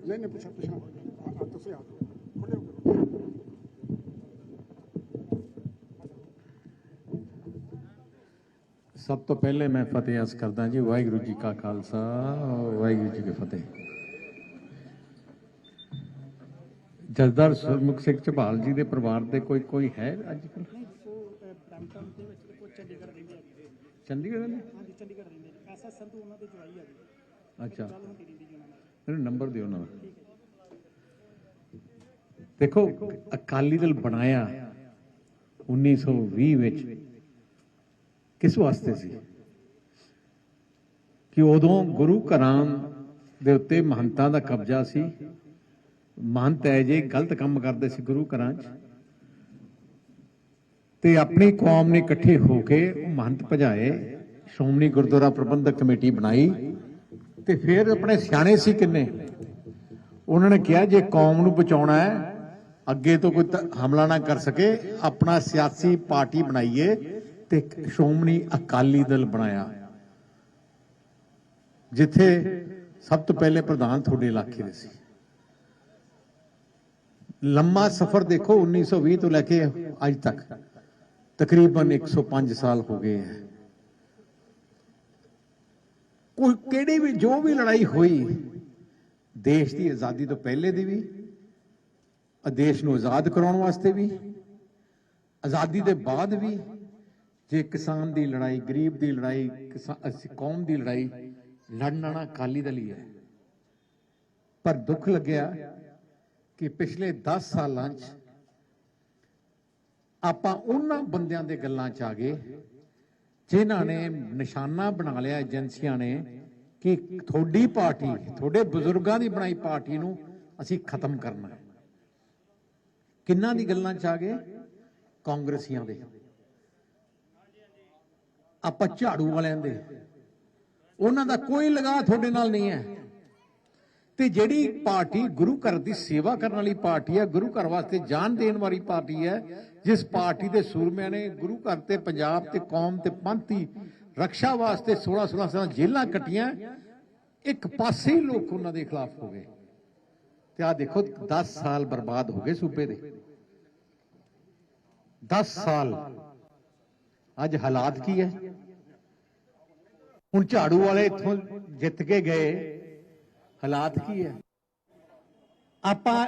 ਨਹੀਂ ਨਹੀਂ ਪੁੱਛਾ ਪੁੱਛਾ ਆ- ਆ ਤੁਸੀਂ ਆ ਜਾਓ ਖੜੇ ਹੋ ਕੇ ਸਭ ਤੋਂ ਪਹਿਲੇ ਮੈਂ ਫਤਿਹ ਅਸ ਕਰਦਾ ਜੀ ਵਾਹਿਗੁਰੂ ਜੀ ਕਾ ਖਾਲਸਾ ਵਾਹਿਗੁਰੂ ਜੀ ਕੀ ਫਤਿਹ ਜਸਦਰ ਸੁਰਮੁਖ ਸਿੰਘ ਝਬਾਲ ਜੀ ਦੇ ਪਰਿਵਾਰ ਦੇ ਕੋਈ ਕੋਈ ਹੈ ਅੱਜ ਕੱਲ ਬ੍ਰੈਂਪਟਨ ਦੇ ਵਿੱਚ ਤੇ ਚੰਡੀਗੜ੍ਹ ਰਹਿੰਦੇ ਆ ਜੀ ਚੰਡੀਗੜ੍ਹ ਦੇ ਹਾਂਜੀ ਚੰਡੀਗੜ੍ਹ ਰਹਿੰਦੇ ਜੀ ਐਸਾ ਸੰਧੂ ਉਹਨਾਂ ਦੇ ਜਵਾਈ ਆ ਜੀ ਅੱਛਾ ਗੱਲ ਹੁੰਦੀ ਰਹਿੰਦੀ ਜੀ ਉਹਨਾਂ ਨਾਲ ਮੈਨੂੰ ਨੰਬਰ ਦਿਓ ਉਹਨਾਂ ਦੇਖੋ, ਅਕਾਲੀ ਦਲ ਬਣਾਇਆ 1920 ਵਿੱਚ ਕਿਸ ਵਾਸਤੇ ਸੀ? ਕਿ ਉਦੋਂ ਗੁਰੂ ਘਰਾਂ ਦੇ ਉੱਤੇ ਮਹੰਤਾਂ ਦਾ ਕਬਜ਼ਾ ਸੀ। ਮਹੰਤ ਹੈ ਜੇ ਗਲਤ ਕੰਮ ਕਰਦੇ ਸੀ ਗੁਰੂ ਘਰਾਂ 'ਚ। ਤੇ ਆਪਣੀ ਕੌਮ ਨੇ ਇਕੱਠੇ ਹੋ ਕੇ ਉਹ ਮਹੰਤ ਭਜਾਏ, ਸ਼੍ਰੋਮਣੀ ਗੁਰਦੁਆਰਾ ਪ੍ਰਬੰਧਕ ਕਮੇਟੀ ਬਣਾਈ। ਤੇ ਫਿਰ ਆਪਣੇ ਸਿਆਣੇ ਸੀ ਕਿੰਨੇ? ਉਹਨਾਂ ਨੇ ਕਿਹਾ, ਜੇ ਕੌਮ ਨੂੰ ਬਚਾਉਣਾ ਹੈ, ਅੱਗੇ ਤੋਂ ਕੋਈ ਹਮਲਾ ਨਾ ਕਰ ਸਕੇ, ਆਪਣਾ ਸਿਆਸੀ ਪਾਰਟੀ ਬਣਾਈਏ ਤੇ ਇੱਕ ਸ਼੍ਰੋਮਣੀ ਅਕਾਲੀ ਦਲ ਬਣਾਇਆ। ਜਿੱਥੇ ਸਭ ਤੋਂ ਪਹਿਲੇ ਪ੍ਰਧਾਨ ਤੁਹਾਡੇ ਇਲਾਕੇ ਦੇ ਸੀ। ਲੰਮਾ ਸਫ਼ਰ ਦੇਖੋ 1920 ਤੋਂ ਲੈ ਕੇ ਅੱਜ ਤੱਕ। ਤਕਰੀਬਨ 105 ਸਾਲ ਹੋ ਗਏ ਹੈ। ਕੋਈ ਕਿਹੜੀ ਵੀ, ਜੋ ਵੀ ਲੜਾਈ ਹੋਈ, ਦੇਸ਼ ਦੀ ਆਜ਼ਾਦੀ ਤੋਂ ਪਹਿਲੇ ਦੀ ਵੀ ਦੇਸ਼ ਨੂੰ ਆਜ਼ਾਦ ਕਰਾਉਣ ਵਾਸਤੇ ਵੀ, ਆਜ਼ਾਦੀ ਦੇ ਬਾਅਦ ਵੀ, ਜੇ ਕਿਸਾਨ ਦੀ ਲੜਾਈ, ਗਰੀਬ ਦੀ ਲੜਾਈ, ਕਿਸਾ- ਅਸੀਂ, ਕੌਮ ਦੀ ਲੜਾਈ ਲੜਨਾ ਨਾ ਅਕਾਲੀ ਦਲ ਹੀ ਹੈ। ਪਰ ਦੁੱਖ ਲੱਗਿਆ ਕਿ ਪਿਛਲੇ 10 ਸਾਲਾਂ 'ਚ ਆਪਾਂ ਉਹਨਾਂ ਬੰਦਿਆਂ ਦੇ ਗੱਲਾਂ 'ਚ ਆ ਗਏ ਜਿਨ੍ਹਾਂ ਨੇ ਨਿਸ਼ਾਨਾ ਬਣਾ ਲਿਆ ਏਜੰਸੀਆਂ ਨੇ ਕਿ ਤੁਹਾਡੀ ਪਾਰਟੀ, ਤੁਹਾਡੇ ਬਜ਼ੁਰਗਾਂ ਦੀ ਬਣਾਈ ਪਾਰਟੀ ਨੂੰ ਅਸੀਂ ਖਤਮ ਕਰਨਾ ਹੈ। ਕਿੰਨਾਂ ਦੀ ਗੱਲਾਂ 'ਚ ਆ ਗਏ? ਕਾਂਗਰਸੀਆਂ ਦੇ। ਆਪਾਂ ਝਾੜੂ ਵਾਲਿਆਂ ਦੇ। ਉਹਨਾਂ ਦਾ ਕੋਈ ਲਗਾਅ ਤੁਹਾਡੇ ਨਾਲ ਨਹੀਂ ਹੈ। ਤੇ ਜਿਹੜੀ ਪਾਰਟੀ ਗੁਰੂ ਘਰ ਦੀ ਸੇਵਾ ਕਰਨ ਵਾਲੀ ਪਾਰਟੀ ਹੈ, ਗੁਰੂ ਘਰ ਵਾਸਤੇ ਜਾਨ ਦੇਣ ਵਾਲੀ ਪਾਰਟੀ ਹੈ, ਜਿਸ ਪਾਰਟੀ ਦੇ ਸੂਰਮਿਆਂ ਨੇ ਗੁਰੂ ਘਰ ਤੇ ਪੰਜਾਬ ਤੇ ਕੌਮ ਤੇ ਪੰਥ ਦੀ ਰੱਖਿਆ ਵਾਸਤੇ 16 16 ਸਾਲ ਜੇਲ੍ਹਾਂ ਕੱਟੀਆਂ, ਇੱਕ ਪਾਸੇ ਹੀ ਲੋਕ ਉਹਨਾਂ ਦੇ ਖਿਲਾਫ ਹੋ ਗਏ। ਤੇ ਆ ਦੇਖੋ 10 ਸਾਲ ਬਰਬਾਦ ਹੋ ਗਏ ਸੂਬੇ ਦੇ। 10 ਸਾਲ। ਅੱਜ ਹਾਲਾਤ ਕੀ ਹੈ? ਹੁਣ ਝਾੜੂ ਵਾਲੇ ਇੱਥੋਂ ਜਿੱਤ ਕੇ ਗਏ। ਹਾਲਾਤ ਕੀ ਹੈ? ਆਪਾਂ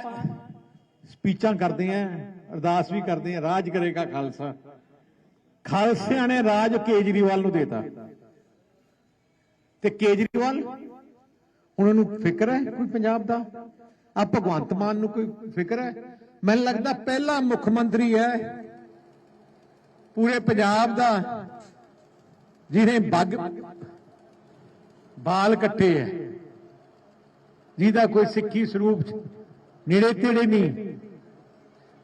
ਸਪੀਚਾਂ ਕਰਦੇ ਆਂ ਅਰਦਾਸ ਵੀ ਕਰਦੇ ਆਂ ਰਾਜ ਕਰੇਗਾ ਖਾਲਸਾ। ਖਾਲਸਿਆਂ ਨੇ ਰਾਜ ਕੇਜਰੀਵਾਲ ਨੂੰ ਦੇਤਾ। ਤੇ ਕੇਜਰੀਵਾਲ, ਹੁਣ ਉਹਨੂੰ ਫਿਕਰ ਹੈ ਕੋਈ ਪੰਜਾਬ ਦਾ? ਆ ਭਗਵੰਤ ਮਾਨ ਨੂੰ ਕੋਈ ਫਿਕਰ ਹੈ? ਮੈਨੂੰ ਲੱਗਦਾ ਪਹਿਲਾ ਮੁੱਖ ਮੰਤਰੀ ਹੈ ਪੂਰੇ ਪੰਜਾਬ ਦਾ, ਜਿਹਨੇ ਬੱਗ ਬਾਲ ਕੱਟੇ ਹੈ। ਜਿਹਦਾ ਕੋਈ ਸਿੱਖੀ ਸਰੂਪ ਨੇੜੇ ਤੇੜੇ ਨਹੀਂ।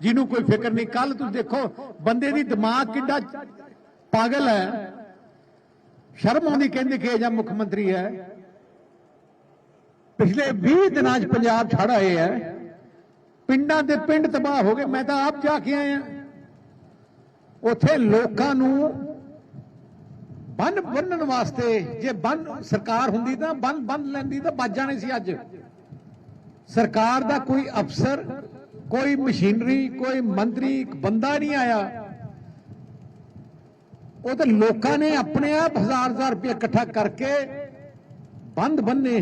ਜਿਹਨੂੰ ਕੋਈ ਫਿਕਰ ਨਹੀਂ। ਕੱਲ ਤੁਸੀਂ ਦੇਖੋ, ਬੰਦੇ ਦੀ ਦਿਮਾਗ ਕਿੱਡਾ ਪਾਗਲ ਹੈ। ਸ਼ਰਮ ਆਉਂਦੀ, ਕਹਿੰਦੇ ਕਿ ਜਾਂ ਮੁੱਖ ਮੰਤਰੀ ਹੈ। ਪਿਛਲੇ 20 ਦਿਨਾਂ 'ਚ ਪੰਜਾਬ ਛੜ ਆਏ ਹੈ। ਪਿੰਡਾਂ ਦੇ ਪਿੰਡ ਤਬਾਹ ਹੋ ਗਏ। ਮੈਂ ਤਾਂ ਆਪ ਜਾ ਕੇ ਆਇਆ। ਉੱਥੇ ਲੋਕਾਂ ਨੂੰ ਬੰਨ ਬੰਨਣ ਵਾਸਤੇ ਜੇ ਬੰਨ ਸਰਕਾਰ ਹੁੰਦੀ ਤਾਂ ਬੰਨ ਬੰਨ ਲੈਂਦੀ ਤਾਂ ਬਚ ਜਾਣੇ ਸੀ ਅੱਜ। ਸਰਕਾਰ ਦਾ ਕੋਈ ਅਫਸਰ, ਕੋਈ ਮਸ਼ੀਨਰੀ, ਕੋਈ ਮੰਤਰੀ, ਇੱਕ ਬੰਦਾ ਨਹੀਂ ਆਇਆ। ਉਹ ਤਾਂ ਲੋਕਾਂ ਨੇ ਆਪਣੇ ਆਪ ਹਜ਼ਾਰ ਹਜ਼ਾਰ ਰੁਪਏ ਇਕੱਠਾ ਕਰਕੇ ਬੰਦ ਬੰਨੇ।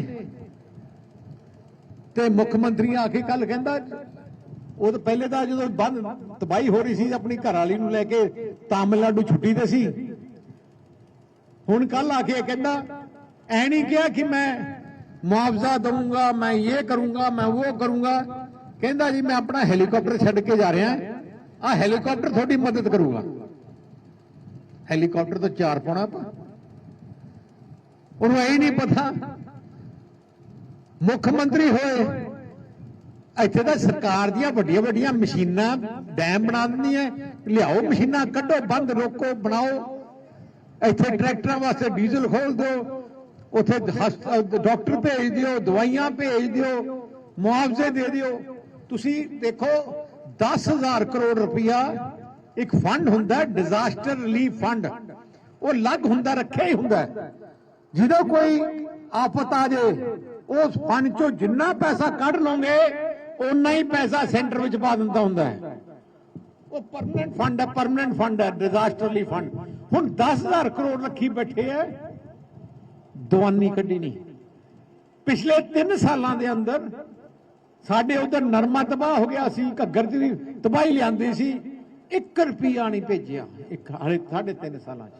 ਤੇ ਮੁੱਖ ਮੰਤਰੀ ਆ ਕੇ ਕੱਲ ਕਹਿੰਦਾ, ਉਹ ਤਾਂ ਪਹਿਲੇ ਤਾਂ ਜਦੋਂ ਬੰਦ ਤਬਾਹੀ ਹੋ ਰਹੀ ਸੀ, ਆਪਣੀ ਘਰ ਵਾਲੀ ਨੂੰ ਲੈ ਕੇ ਤਾਮਿਲਨਾਡੂ ਛੁੱਟੀ ਤੇ ਸੀ। ਹੁਣ ਕੱਲ ਆ ਕੇ ਕਹਿੰਦਾ, ਐ ਨਹੀਂ ਕਿਹਾ ਕਿ ਮੈਂ ਮੁਆਵਜ਼ਾ ਦਊਂਗਾ, ਮੈਂ ਇਹ ਕਰੂੰਗਾ, ਮੈਂ ਉਹ ਕਰੂੰਗਾ। ਕਹਿੰਦਾ ਜੀ, ਮੈਂ ਆਪਣਾ ਹੈਲੀਕਾਪਟਰ ਛੱਡ ਕੇ ਜਾ ਰਿਹਾ। ਆ ਹੈਲੀਕਾਪਟਰ ਤੁਹਾਡੀ ਮਦਦ ਕਰੂਗਾ। ਹੈਲੀਕਾਪਟਰ ਤੋਂ ਚਾਰ ਪਾਉਣਾ ਆਪਾਂ। ਉਹਨੂੰ ਇਹ ਨਹੀਂ ਪਤਾ। ਮੁੱਖ ਮੰਤਰੀ ਹੋਏ। ਇੱਥੇ ਤਾਂ ਸਰਕਾਰ ਦੀਆਂ ਵੱਡੀਆਂ ਵੱਡੀਆਂ ਮਸ਼ੀਨਾਂ ਡੈਮ ਬਣਾ ਦਿੰਦੀਆਂ। ਲਿਆਓ ਮਸ਼ੀਨਾਂ, ਕੱਢੋ, ਬੰਦ, ਰੋਕੋ, ਬਣਾਓ। ਇੱਥੇ ਟਰੈਕਟਰਾਂ ਵਾਸਤੇ ਡੀਜ਼ਲ ਖੋਲ ਦਿਓ। ਉੱਥੇ ਡਾਕਟਰ ਭੇਜ ਦਿਓ, ਦਵਾਈਆਂ ਭੇਜ ਦਿਓ, ਮੁਆਵਜ਼ੇ ਦੇ ਦਿਓ। ਤੁਸੀਂ ਦੇਖੋ 10000 ਕਰੋੜ ਰੁਪਇਆ ਇੱਕ ਫੰਡ ਹੁੰਦਾ, ਡਿਜ਼ਾਸਟਰ ਰਿਲੀਫ ਫੰਡ। ਉਹ ਲੱਗ ਹੁੰਦਾ, ਰੱਖਿਆ ਹੀ ਹੁੰਦਾ। ਜਦੋਂ ਕੋਈ ਆਫਤ ਆ ਜੇ, ਉਸ ਫੰਡ ਚੋਂ ਜਿੰਨਾ ਪੈਸਾ ਕੱਢ ਲਓਗੇ, ਓਨਾ ਹੀ ਪੈਸਾ ਸੈਂਟਰ ਵਿੱਚ ਪਾ ਦਿੰਦਾ ਹੁੰਦਾ ਹੈ। ਉਹ ਪਰਮਨੈਂਟ ਫੰਡ ਹੈ ਪਰਮਨੈਂਟ ਫੰਡ ਹੈ ਡਿਜ਼ਾਸਟਰਲੀ ਫੰਡ ਹੁਣ 10000 ਕਰੋੜ ਰੱਖੀ ਬੈਠੇ ਹੈ ਦਵਾਨੀ ਕੱਢੀ ਨਹੀਂ ਪਿਛਲੇ 3 ਸਾਲਾਂ ਦੇ ਅੰਦਰ ਸਾਡੇ ਉਧਰ ਨਰਮਾ ਤਬਾਹ ਹੋ ਗਿਆ ਸੀ ਘੱਗਰ ਦੀ ਤਬਾਹੀ ਲਿਆਂਦੀ ਸੀ 1 ਰੁਪਿਆ ਨਹੀਂ ਭੇਜਿਆ। ਇੱਕ ਹਾਲੇ ਸਾਢੇ 3 ਸਾਲਾਂ ਚ।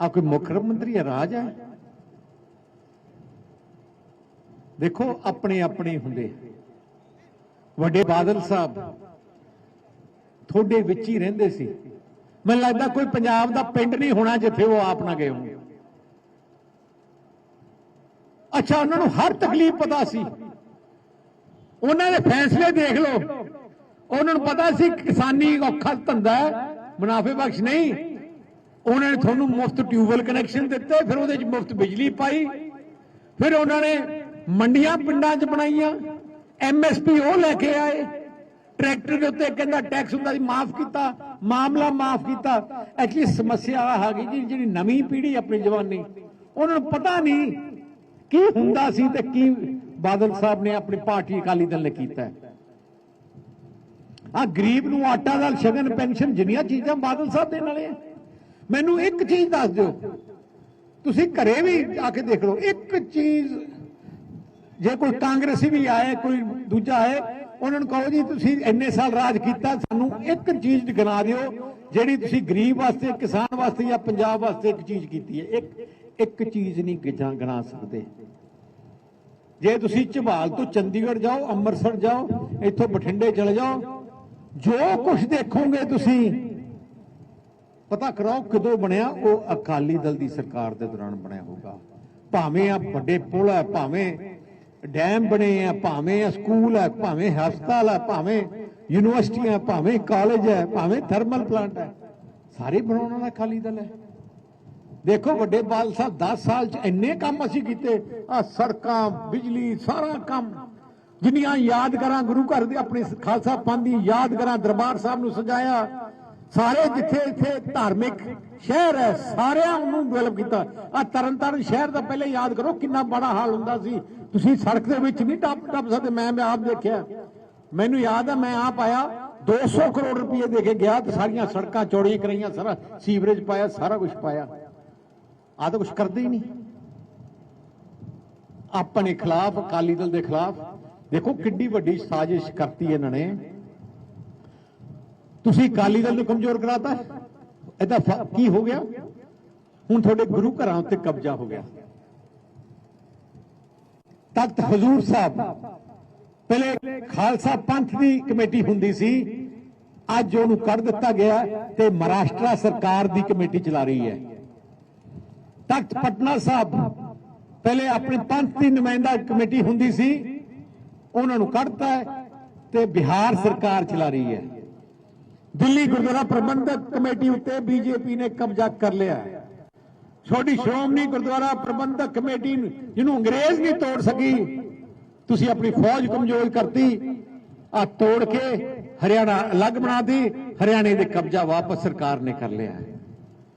ਆ ਕੋਈ ਮੁੱਖ ਮੰਤਰੀ ਹੈ ਰਾਜ ਹੈ? ਦੇਖੋ, ਆਪਣੇ ਆਪਣੇ ਹੁੰਦੇ। ਵੱਡੇ ਬਾਦਲ ਸਾਹਿਬ ਤੁਹਾਡੇ ਵਿੱਚ ਹੀ ਰਹਿੰਦੇ ਸੀ। ਮੈਨੂੰ ਲੱਗਦਾ ਕੋਈ ਪੰਜਾਬ ਦਾ ਪਿੰਡ ਨਹੀਂ ਹੋਣਾ ਜਿੱਥੇ ਉਹ ਆਪ ਨਾ ਗਏ ਹੋਣ। ਅੱਛਾ, ਉਹਨਾਂ ਨੂੰ ਹਰ ਤਕਲੀਫ ਪਤਾ ਸੀ। ਉਹਨਾਂ ਦੇ ਫੈਸਲੇ ਦੇਖ ਲਓ। ਉਹਨਾਂ ਨੂੰ ਪਤਾ ਸੀ ਕਿਸਾਨੀ ਔਖਾ ਧੰਦਾ ਮੁਨਾਫੇ ਬਖਸ਼ ਨਹੀਂ। ਉਹਨਾਂ ਨੇ ਤੁਹਾਨੂੰ ਮੁਫਤ ਟਿਊਬਵੈਲ ਕਨੈਕਸ਼ਨ ਦਿੱਤੇ, ਫਿਰ ਉਹਦੇ ਚ ਮੁਫਤ ਬਿਜਲੀ ਪਾਈ। ਫਿਰ ਉਹਨਾਂ ਨੇ ਮੰਡੀਆਂ ਪਿੰਡਾਂ 'ਚ ਬਣਾਈਆਂ। ਐਮਐਸਪੀ ਉਹ ਲੈ ਕੇ ਆਏ। ਟਰੈਕਟਰ ਦੇ ਉੱਤੇ ਕਹਿੰਦਾ ਟੈਕਸ ਹੁੰਦਾ ਸੀ, ਮਾਫ ਕੀਤਾ, ਮਾਮਲਾ ਮਾਫ ਕੀਤਾ। ਐਕਚੁਅਲੀ ਸਮੱਸਿਆ ਆ ਗਈ ਜੀ, ਜਿਹੜੀ ਨਵੀਂ ਪੀੜ੍ਹੀ ਆਪਣੀ ਜਵਾਨੀ। ਉਹਨਾਂ ਨੂੰ ਪਤਾ ਨਹੀਂ ਕੀ ਹੁੰਦਾ ਸੀ ਤੇ ਕੀ ਬਾਦਲ ਸਾਹਿਬ ਨੇ ਆਪਣੀ ਪਾਰਟੀ ਅਕਾਲੀ ਦਲ ਨੇ ਕੀਤਾ? ਆ ਗਰੀਬ ਨੂੰ ਆਟਾ ਦਾਲ, ਸ਼ਗਨ, ਪੈਨਸ਼ਨ, ਜਿੰਨੀਆਂ ਚੀਜ਼ਾਂ ਬਾਦਲ ਸਾਹਿਬ ਦੇਣ ਵਾਲੇ ਮੈਨੂੰ ਇੱਕ ਚੀਜ਼ ਦੱਸ ਦਿਓ। ਤੁਸੀਂ ਘਰੇ ਵੀ ਆ ਕੇ ਦੇਖ ਲਓ, ਇੱਕ ਚੀਜ਼ ਜੇ ਕੋਈ ਕਾਂਗਰਸੀ ਵੀ ਆਏ, ਕੋਈ ਦੂਜਾ ਆਏ, ਉਹਨਾਂ ਨੂੰ ਕਹੋ ਜੀ, ਤੁਸੀਂ ਇੰਨੇ ਸਾਲ ਰਾਜ ਕੀਤਾ, ਸਾਨੂੰ ਇੱਕ ਚੀਜ਼ ਗਿਣਾ ਦਿਓ, ਜਿਹੜੀ ਤੁਸੀਂ ਗਰੀਬ ਵਾਸਤੇ, ਕਿਸਾਨ ਵਾਸਤੇ ਜਾਂ ਪੰਜਾਬ ਵਾਸਤੇ ਇੱਕ ਚੀਜ਼ ਕੀਤੀ ਹੈ। ਇੱਕ ਇੱਕ ਚੀਜ਼ ਨਹੀਂ ਗਿਣਾ ਗਿਣਾ ਸਕਦੇ। ਜੇ ਤੁਸੀਂ ਝਬਾਲ ਤੋਂ ਚੰਡੀਗੜ੍ਹ ਜਾਓ, ਅੰਮ੍ਰਿਤਸਰ ਜਾਓ, ਇੱਥੋਂ ਬਠਿੰਡੇ ਚਲੇ ਜਾਓ, ਜੋ ਕੁਝ ਦੇਖੋਗੇ ਤੁਸੀਂ, ਪਤਾ ਕਰਾਓ ਕਦੋਂ ਬਣਿਆ, ਉਹ ਅਕਾਲੀ ਦਲ ਦੀ ਸਰਕਾਰ ਦੇ ਦੌਰਾਨ ਬਣਿਆ ਹੋਊਗਾ। ਭਾਵੇਂ ਆ ਵੱਡੇ ਪੁਲ ਹੈ ਭਾਵੇਂ ਡੈਮ ਬਣੇ ਆ, ਭਾਵੇਂ ਆ ਸਕੂਲ ਹੈ ਭਾਵੇਂ ਹਸਪਤਾਲ ਹੈ ਭਾਵੇਂ ਯੂਨੀਵਰਸਿਟੀਆਂ ਭਾਵੇਂ ਕਾਲਜ ਹੈ ਭਾਵੇਂ ਥਰਮਲ ਪਲਾਂਟ ਹੈ ਸਾਰੇ ਬਣਾਉਣ ਵਾਲਾ ਅਕਾਲੀ ਦਲ ਹੈ ਦੇਖੋ ਵੱਡੇ ਬਾਲ ਸਾਹਿਬ 10 ਸਾਲ ਚ ਇੰਨੇ ਕੰਮ ਅਸੀਂ ਕੀਤੇ। ਆ ਸੜਕਾਂ, ਬਿਜਲੀ, ਸਾਰਾ ਕੰਮ। ਜਿੰਨੀਆਂ ਯਾਦਗਾਰਾਂ ਗੁਰੂ ਘਰ ਦੇ ਆਪਣੇ ਖਾਲਸਾ ਪੰਥ ਦੀ ਯਾਦਗਾਰਾਂ ਦਰਬਾਰ ਸਾਹਿਬ ਨੂੰ ਸਜਾਇਆ, ਸਾਰੇ ਜਿੱਥੇ ਇੱਥੇ ਧਾਰਮਿਕ ਸ਼ਹਿਰ ਹੈ, ਸਾਰਿਆਂ ਨੂੰ ਡਿਵੈਲਪ ਕੀਤਾ। ਆ ਤਰਨਤਾਰਨ ਸ਼ਹਿਰ ਦਾ ਪਹਿਲੇ ਯਾਦ ਕਰੋ, ਕਿੰਨਾ ਬੜਾ ਹਾਲ ਹੁੰਦਾ ਸੀ। ਤੁਸੀਂ ਸੜਕ ਦੇ ਵਿੱਚ ਨਹੀਂ ਟੱਪ ਟੱਪ ਸਕਦੇ, ਮੈਂ ਮੈਂ ਆਪ ਦੇਖਿਆ। ਮੈਨੂੰ ਯਾਦ ਹੈ ਮੈਂ ਆਪ ਆਇਆ 200 ਕਰੋੜ ਰੁਪਏ ਦੇ ਕੇ ਗਿਆ ਤੇ ਸਾਰੀਆਂ ਸੜਕਾਂ ਚੌੜੀਆਂ ਕਰਾਈਆਂ, ਸਾਰਾ ਸੀਵਰੇਜ ਪਾਇਆ, ਸਾਰਾ ਕੁਝ ਪਾਇਆ। ਆ ਤਾਂ ਕੁਝ ਕਰਦੇ ਹੀ ਨਹੀਂ। ਆਪਣੇ ਖਿਲਾਫ, ਅਕਾਲੀ ਦਲ ਦੇ ਖਿਲਾਫ। ਦੇਖੋ ਕਿੱਡੀ ਵੱਡੀ ਸਾਜ਼ਿਸ਼ ਕਰਤੀ ਇਹਨਾਂ ਨੇ। ਤੁਸੀਂ ਅਕਾਲੀ ਦਲ ਨੂੰ ਕਮਜ਼ੋਰ ਕਰਾਤਾ। ਇਹਦਾ ਕੀ ਹੋ ਗਿਆ? ਹੁਣ ਤੁਹਾਡੇ ਗੁਰੂ ਘਰਾਂ ਉੱਤੇ ਕਬਜ਼ਾ ਹੋ ਗਿਆ। ਤਖਤ ਹਜ਼ੂਰ ਸਾਹਿਬ। ਪਹਿਲੇ ਖਾਲਸਾ ਪੰਥ ਦੀ ਕਮੇਟੀ ਹੁੰਦੀ ਸੀ। ਅੱਜ ਉਹਨੂੰ ਕੱਢ ਦਿੱਤਾ ਗਿਆ ਤੇ ਮਹਾਰਾਸ਼ਟਰ ਸਰਕਾਰ ਦੀ ਕਮੇਟੀ ਚਲਾ ਰਹੀ ਹੈ। ਤਖਤ ਪਟਨਾ ਸਾਹਿਬ। ਪਹਿਲੇ ਆਪਣੀ ਪੰਥ ਦੀ ਨੁਮਾਇੰਦਾ ਕਮੇਟੀ ਹੁੰਦੀ ਸੀ, ਉਹਨਾਂ ਨੂੰ ਕੱਢਤਾ ਤੇ ਬਿਹਾਰ ਸਰਕਾਰ ਚਲਾ ਰਹੀ ਹੈ। ਦਿੱਲੀ ਗੁਰਦੁਆਰਾ ਪ੍ਰਬੰਧਕ ਕਮੇਟੀ ਉੱਤੇ ਬੀਜੇਪੀ ਨੇ ਕਬਜ਼ਾ ਕਰ ਲਿਆ ਹੈ। ਛੋਟੀ ਸ਼੍ਰੋਮਣੀ ਗੁਰਦੁਆਰਾ ਪ੍ਰਬੰਧਕ ਕਮੇਟੀ ਜਿਹਨੂੰ ਅੰਗਰੇਜ਼ ਨਹੀਂ ਤੋੜ ਸਕੀ, ਤੁਸੀਂ ਆਪਣੀ ਫੌਜ ਕਮਜ਼ੋਰ ਕਰਤੀ ਆ ਤੋੜ ਕੇ ਹਰਿਆਣਾ ਅਲੱਗ ਬਣਾਤੀ ਹਰਿਆਣੇ ਦੇ ਕਬਜ਼ਾ ਵਾਪਸ ਸਰਕਾਰ ਨੇ ਕਰ ਲਿਆ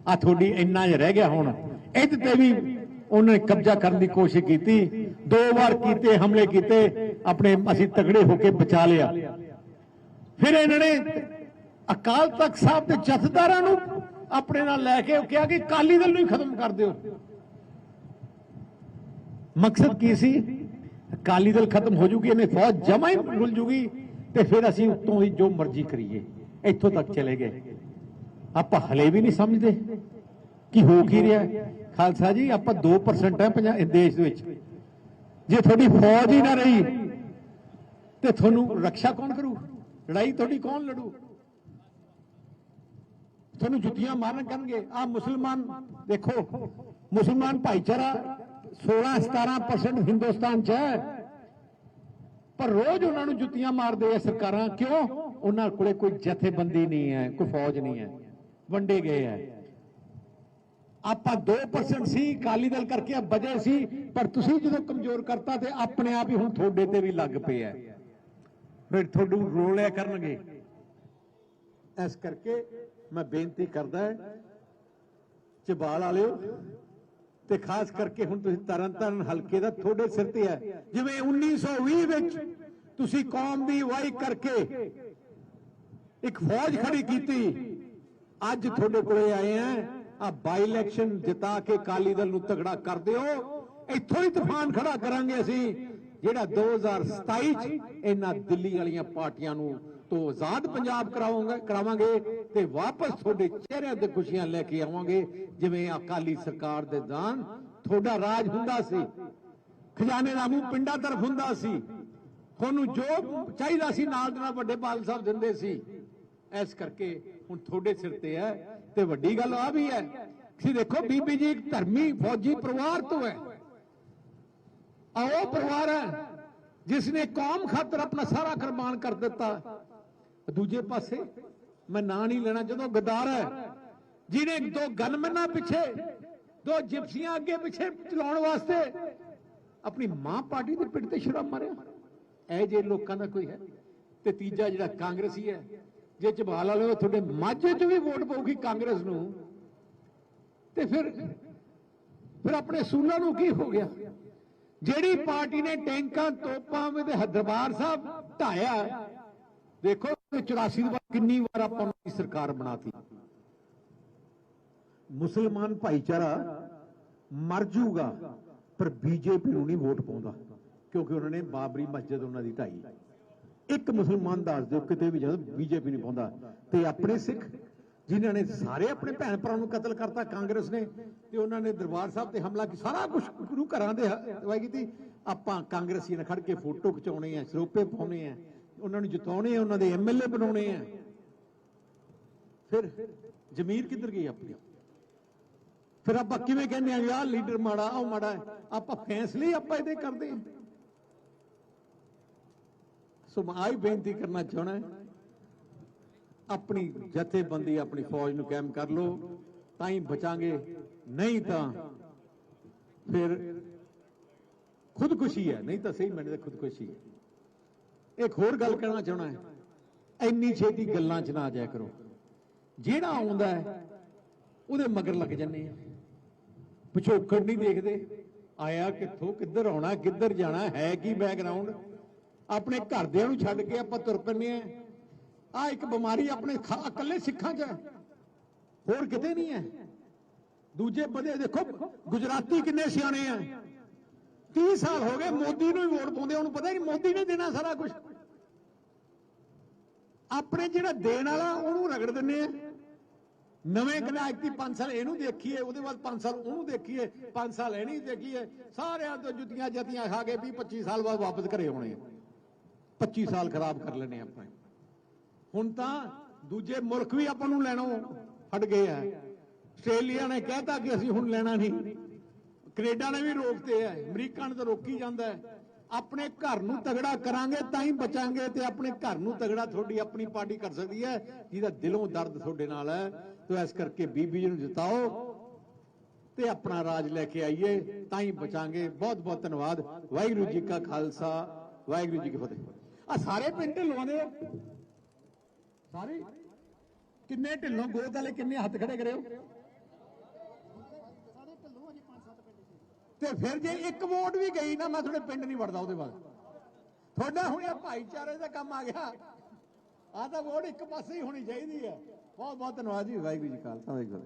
ਆ ਤੁਹਾਡੀ ਇੰਨਾ ਜਿਹਾ ਰਹਿ ਗਿਆ ਹੁਣ। ਇਹਦੇ ਤੇ ਵੀ ਉਹਨਾਂ ਨੇ ਕਬਜ਼ਾ ਕਰਨ ਦੀ ਕੋਸ਼ਿਸ਼ ਕੀਤੀ। ਦੋ ਵਾਰ ਕੀਤੇ, ਹਮਲੇ ਕੀਤੇ, ਆਪਣੇ ਅਸੀਂ ਤਗੜੇ ਹੋ ਕੇ ਬਚਾ ਲਿਆ। ਫਿਰ ਇਹਨਾਂ ਨੇ ਅਕਾਲ ਤਖਤ ਸਾਹਿਬ ਦੇ ਜਥੇਦਾਰਾਂ ਨੂੰ ਆਪਣੇ ਨਾਲ ਲੈ ਕੇ ਕਿਹਾ ਕਿ ਕਾਲੀ ਦਲ ਨੂੰ ਹੀ ਖਤਮ ਕਰ ਦਿਓ। ਮਕਸਦ ਕੀ ਸੀ? ਅਕਾਲੀ ਦਲ ਖਤਮ ਹੋ ਜੂਗੀ, ਇਹਨੇ ਫੌਜ ਜਮਾ ਹੀ ਰੁਲ ਜੂਗੀ ਤੇ ਫਿਰ ਅਸੀਂ ਉੱਤੋਂ ਦੀ ਜੋ ਮਰਜ਼ੀ ਕਰੀਏ, ਇੱਥੋਂ ਤੱਕ ਚਲੇ ਗਏ। ਆਪਾਂ ਹਲੇ ਵੀ ਨਹੀਂ ਸਮਝਦੇ ਕਿ ਹੋ ਕੀ ਰਿਹਾ। ਖਾਲਸਾ ਜੀ, ਆਪਾਂ 2% ਹੈ ਪੰਜਾਬ ਦੇਸ਼ ਦੇ ਵਿੱਚ। ਜੇ ਤੁਹਾਡੀ ਫੌਜ ਹੀ ਨਾ ਰਹੀ, ਤੇ ਤੁਹਾਨੂੰ ਰੱਖਿਆ ਕੌਣ ਕਰੂ? ਲੜਾਈ ਤੁਹਾਡੀ ਕੌਣ ਲੜੂ? ਤੁਹਾਨੂੰ ਜੁੱਤੀਆਂ ਮਾਰਨ ਕਰਨਗੇ। ਆ ਮੁਸਲਮਾਨ, ਦੇਖੋ, ਮੁਸਲਮਾਨ ਭਾਈਚਾਰਾ 16 17% ਹਿੰਦੁਸਤਾਨ 'ਚ ਹੈ। ਪਰ ਰੋਜ਼ ਉਹਨਾਂ ਨੂੰ ਜੁੱਤੀਆਂ ਮਾਰਦੇ ਆ ਸਰਕਾਰਾਂ। ਕਿਉਂ? ਉਹਨਾਂ ਕੋਲੇ ਕੋਈ ਜਥੇਬੰਦੀ ਨਹੀਂ ਹੈ, ਕੋਈ ਫੌਜ ਨਹੀਂ ਹੈ। ਵੰਡੇ ਗਏ ਹੈ। ਆਪਾਂ 2% ਸੀ, ਅਕਾਲੀ ਦਲ ਕਰਕੇ ਬਜੇ ਸੀ, ਪਰ ਤੁਸੀਂ ਜਦੋਂ ਕਮਜ਼ੋਰ ਕਰਤਾ ਤੇ ਆਪਣੇ ਆਪ ਹੀ ਹੁਣ ਤੁਹਾਡੇ ਤੇ ਵੀ ਲੱਗ ਪਏ ਆ ਫਿਰ ਤੁਹਾਨੂੰ ਰੋਲਿਆ ਕਰਨਗੇ। ਇਸ ਕਰਕੇ ਮੈਂ ਬੇਨਤੀ ਕਰਦਾ ਚਬਾਲ ਵਾਲਿਓ ਤੇ ਖਾਸ ਕਰਕੇ ਹੁਣ ਤੁਸੀਂ ਤਰਨਤਾਰਨ ਹਲਕੇ ਦਾ ਤੁਹਾਡੇ ਸਿਰ ਤੇ ਹੈ ਜਿਵੇਂ 1920 ਵਿੱਚ ਤੁਸੀਂ ਕੌਮ ਦੀ ਵਾਈ ਕਰਕੇ ਇੱਕ ਫੌਜ ਖੜੀ ਕੀਤੀ, ਅੱਜ ਤੁਹਾਡੇ ਕੋਲੇ ਆਏ ਆ ਆ ਬਾਈ ਇਲੈਕਸ਼ਨ ਜਿਤਾ ਕੇ ਕਾਲੀ ਦਲ ਨੂੰ ਤਗੜਾ ਕਰ ਦਿਓ। ਇੱਥੋਂ ਹੀ ਤੂਫਾਨ ਖੜਾ ਕਰਾਂਗੇ ਅਸੀਂ, ਜਿਹੜਾ 2027 ਚ ਇਹਨਾਂ ਦਿੱਲੀ ਵਾਲੀਆਂ ਪਾਰਟੀਆਂ ਨੂੰ ਤੋਂ ਆਜ਼ਾਦ ਪੰਜਾਬ ਕਰਾਵਾਂਗੇ ਕਰਾਵਾਂਗੇ ਤੇ ਵਾਪਸ ਤੁਹਾਡੇ ਚਿਹਰਿਆਂ ਤੇ ਖੁਸ਼ੀਆਂ ਲੈ ਕੇ ਆਵਾਂਗੇ, ਜਿਵੇਂ ਅਕਾਲੀ ਸਰਕਾਰ ਦੇ ਦਾਨ ਤੁਹਾਡਾ ਰਾਜ ਹੁੰਦਾ ਸੀ। ਖਜ਼ਾਨੇ ਦਾ ਮੂੰਹ ਪਿੰਡਾਂ ਤਰਫ ਹੁੰਦਾ ਸੀ। ਤੁਹਾਨੂੰ ਜੋ ਚਾਹੀਦਾ ਸੀ, ਨਾਲ ਦੇ ਨਾਲ ਵੱਡੇ ਬਾਲ ਸਾਹਿਬ ਦਿੰਦੇ ਸੀ। ਇਸ ਕਰਕੇ ਹੁਣ ਤੁਹਾਡੇ ਸਿਰ ਤੇ ਹੈ। ਤੇ ਵੱਡੀ ਗੱਲ ਆ ਵੀ ਹੈ। ਕਿ ਦੇਖੋ, ਬੀਬੀ ਜੀ ਇੱਕ ਧਰਮੀ ਫੌਜੀ ਪਰਿਵਾਰ ਤੋਂ ਹੈ। ਆਓ ਪਰਿਵਾਰ ਹੈ ਜਿਸ ਨੇ ਕੌਮ ਖਾਤਰ ਆਪਣਾ ਸਾਰਾ ਕੁਰਬਾਨ ਕਰ ਦਿੱਤਾ। ਦੂਜੇ ਪਾਸੇ ਮੈਂ ਨਾਂ ਨਹੀਂ ਲੈਣਾ, ਜਦੋਂ ਗਦਾਰ ਹੈ, ਜਿਹਨੇ ਦੋ ਗਨਮੈਨਾਂ ਪਿੱਛੇ, ਦੋ ਜਿਪਸੀਆਂ ਅੱਗੇ ਪਿੱਛੇ ਚਲਾਉਣ ਵਾਸਤੇ ਆਪਣੀ ਮਾਂ ਪਾਰਟੀ ਦੇ ਪਿੱਠ ਤੇ ਸ਼ਰਾਬ ਮਾਰਿਆ। ਇਹ ਜੇ ਲੋਕਾਂ ਦਾ ਕੋਈ ਹੈ। ਤੇ ਤੀਜਾ ਜਿਹੜਾ ਕਾਂਗਰਸੀ ਹੈ ਜੇ ਝਬਾਲ ਵਾਲੇ ਉਹ ਤੁਹਾਡੇ ਮਾਝੇ 'ਚ ਵੀ ਵੋਟ ਪਊਗੀ ਕਾਂਗਰਸ ਨੂੰ, ਤੇ ਫਿਰ ਫਿਰ ਆਪਣੇ ਸੂਲਾਂ ਨੂੰ ਕੀ ਹੋ ਗਿਆ? ਜਿਹੜੀ ਪਾਰਟੀ ਨੇ ਟੈਂਕਾਂ, ਤੋਪਾਂ ਦੇ ਦਰਬਾਰ ਸਾਹਿਬ ਢਾਇਆ ਦੇਖੋ 84 ਦੇ ਬਾਅਦ ਕਿੰਨੀ ਵਾਰ ਆਪਾਂ ਦੀ ਸਰਕਾਰ ਬਣਾਤੀ। ਮੁਸਲਮਾਨ ਭਾਈਚਾਰਾ ਮਰ ਜਾਊਗਾ, ਪਰ ਬੀਜੇਪੀ ਨੂੰ ਨਹੀਂ ਵੋਟ ਪਾਉਂਦਾ, ਕਿਉਂਕਿ ਉਹਨਾਂ ਨੇ ਬਾਬਰੀ ਮਸਜਿਦ ਉਹਨਾਂ ਦੀ ਢਾਈ ਇੱਕ ਮੁਸਲਮਾਨ ਦੱਸ ਦਿਓ, ਕਿਤੇ ਵੀ ਜਦੋਂ ਬੀਜੇਪੀ ਨਹੀਂ ਪਾਉਂਦਾ। ਤੇ ਆਪਣੇ ਸਿੱਖ, ਜਿਨ੍ਹਾਂ ਨੇ ਸਾਰੇ ਆਪਣੇ ਭੈਣ ਭਰਾ ਨੂੰ ਕਤਲ ਕਰਤਾ, ਕਾਂਗਰਸ ਨੇ, ਤੇ ਉਹਨਾਂ ਨੇ ਦਰਬਾਰ ਸਾਹਿਬ ਤੇ ਹਮਲਾ ਕੀਤਾ, ਸਾਰਾ ਕੁਝ ਗੁਰੂ ਘਰਾਂ ਦੇ ਅਗਵਾਈ ਕੀਤੀ। ਆਪਾਂ ਕਾਂਗਰਸੀ ਨਾਲ ਖੜ ਕੇ ਫੋਟੋ ਖਿਚਾਉਣੇ ਆ, ਸਰੋਪੇ ਪਾਉਣੇ ਆ, ਉਹਨਾਂ ਨੂੰ ਜਿਤਾਉਣੇ ਆ, ਉਹਨਾਂ ਦੇ ਐਮਐਲਏ ਬਣਾਉਣੇ ਆ। ਫਿਰ ਜ਼ਮੀਰ ਕਿੱਧਰ ਗਈ ਆਪਣੀ? ਫਿਰ ਆਪਾਂ ਕਿਵੇਂ ਕਹਿੰਦੇ ਆ ਯਾਰ ਲੀਡਰ ਮਾੜਾ ਉਹ ਮਾੜਾ ਆਪਾਂ ਫੈਸਲੇ ਆਪਾਂ ਇਹਦੇ ਕਰਦੇ ਹਾਂ। ਸੋ ਮੈਂ ਆਈ ਬੇਨਤੀ ਕਰਨਾ ਚਾਹਣਾ ਆਪਣੀ ਜਥੇਬੰਦੀ, ਆਪਣੀ ਫੌਜ ਨੂੰ ਕਾਇਮ ਕਰ ਲਓ, ਤਾਂ ਹੀ ਬਚਾਂਗੇ, ਨਹੀਂ ਤਾਂ ਫਿਰ ਖੁਦਕੁਸ਼ੀ ਹੈ, ਨਹੀਂ ਤਾਂ ਸਹੀ ਮੈਨੂੰ ਤਾਂ ਖੁਦਕੁਸ਼ੀ ਹੈ। ਇੱਕ ਹੋਰ ਗੱਲ ਕਹਿਣਾ ਚਾਹਣਾ ਹੈ, ਇੰਨੀ ਛੇਤੀ ਗੱਲਾਂ 'ਚ ਨਾ ਆ ਜਾਇਆ ਕਰੋ। ਜਿਹੜਾ ਆਉਂਦਾ ਹੈ, ਉਹਦੇ ਮਗਰ ਲੱਗ ਜੰਨੇ ਆ। ਪਿਛੋਕੜ ਨਹੀਂ ਦੇਖਦੇ, ਆਇਆ ਕਿੱਥੋਂ, ਕਿੱਧਰ ਆਉਣਾ, ਕਿੱਧਰ ਜਾਣਾ, ਹੈ ਕੀ ਬੈਕਗ੍ਰਾਉਂਡ ਆਪਣੇ ਘਰਦਿਆਂ ਨੂੰ ਛੱਡ ਕੇ ਆਪਾਂ ਤੁਰ ਪੈਂਦੇ ਆ ਆ ਇੱਕ ਬਿਮਾਰੀ ਆਪਣੇ ਇਕੱਲੇ ਸਿੱਖਾਂ 'ਚ ਹੈ। ਹੋਰ ਕਿਤੇ ਨਹੀਂ ਹੈ। ਦੂਜੇ ਬੰਦੇ ਦੇਖੋ, ਗੁਜਰਾਤੀ ਕਿੰਨੇ ਸਿਆਣੇ ਆ। 30 ਸਾਲ ਹੋ ਗਏ ਮੋਦੀ ਨੂੰ ਹੀ ਵੋਟ ਪਾਉਂਦੇ ਉਹਨੂੰ ਪਤਾ ਹੀ ਨਹੀਂ, ਮੋਦੀ ਨੇ ਦੇਣਾ ਸਾਰਾ ਕੁਝ ਆਪਣੇ ਜਿਹੜਾ ਦੇਣ ਵਾਲਾ, ਉਹਨੂੰ ਰਗੜ ਦਿੰਨੇ ਆ। ਨਵੇਂ ਕਨਾਇਤੀ 5 ਸਾਲ ਇਹਨੂੰ ਦੇਖੀਏ, ਉਹਦੇ ਬਾਅਦ 5 ਸਾਲ ਉਹਨੂੰ ਦੇਖੀਏ 5 ਸਾਲ ਇਹ ਦੇਖੀਏ। ਸਾਰਿਆਂ ਤੋਂ ਜੁੱਤੀਆਂ ਜੱਤੀਆਂ ਖਾ ਕੇ 20 25 ਸਾਲ ਬਾਅਦ ਵਾਪਸ ਘਰੇ ਆਉਣੇ ਆ। 25 ਸਾਲ ਖਰਾਬ ਕਰ ਲੈਣੇ ਆਪਾਂ। ਹੁਣ ਤਾਂ ਦੂਜੇ ਮੁਲਕ ਵੀ ਆਪਾਂ ਨੂੰ ਲੈਣੋਂ ਹਟ ਗਏ ਆ। ਆਸਟ੍ਰੇਲੀਆ ਨੇ ਕਹਿਤਾ ਕਿ ਅਸੀਂ ਹੁਣ ਲੈਣਾ ਨਹੀਂ। ਕੈਨੇਡਾ ਨੇ ਵੀ ਰੋਕਤੇ ਆ। ਅਮਰੀਕਾ ਨੇ ਤਾਂ ਰੋਕੀ ਜਾਂਦਾ ਹੈ। ਆਪਣੇ ਘਰ ਨੂੰ ਤਗੜਾ ਕਰਾਂਗੇ ਤਾਂ ਹੀ ਬਚਾਂਗੇ ਤੇ ਆਪਣੇ ਘਰ ਨੂੰ ਤਗੜਾ ਤੁਹਾਡੀ ਆਪਣੀ ਪਾਰਟੀ ਕਰ ਸਕਦੀ ਹੈ। ਜਿਹਦਾ ਦਿਲੋਂ ਦਰਦ ਤੁਹਾਡੇ ਨਾਲ ਹੈ। ਤੋ ਇਸ ਕਰਕੇ ਬੀਬੀ ਜੀ ਨੂੰ ਜਿਤਾਓ ਤੇ ਆਪਣਾ ਰਾਜ ਲੈ ਕੇ ਆਈਏ ਤਾਂ ਹੀ ਬਚਾਂਗੇ। ਬਹੁਤ ਬਹੁਤ ਧੰਨਵਾਦ। ਵਾਹਿਗੁਰੂ ਜੀ ਕਾ ਖਾਲਸਾ, ਵਾਹਿਗੁਰੂ ਜੀ ਕੀ ਫਤਿਹ। ਆ ਸਾਰੇ ਪਿੰਡ ਢਿੱਲੋਂ ਦੇ ਸਾਰੇ? ਕਿੰਨੇ ਢਿੱਲੋਂ? ਗੋਦ ਵਾਲੇ ਕਿੰਨੇ ਹੱਥ ਖੜੇ ਕਰਿਓ। ਤੇ ਫਿਰ ਜੇ ਇੱਕ ਵੋਟ ਵੀ ਗਈ ਨਾ, ਮੈਂ ਤੁਹਾਡੇ ਪਿੰਡ ਨਹੀਂ ਵੜਦਾ ਉਹਦੇ ਬਾਅਦ ਤੁਹਾਡਾ ਹੁਣ ਇਹ ਭਾਈਚਾਰੇ ਦਾ ਕੰਮ ਆ ਗਿਆ। ਆ ਤਾਂ ਵੋਟ ਇੱਕ ਪਾਸੇ ਹੀ ਹੋਣੀ ਚਾਹੀਦੀ ਹੈ ਬਹੁਤ ਬਹੁਤ ਧੰਨਵਾਦ ਜੀ, ਵਾਹਿਗੁਰੂ ਜੀ ਕਾ ਖਾਲਸਾ, ਵਾਹਿਗੁਰੂ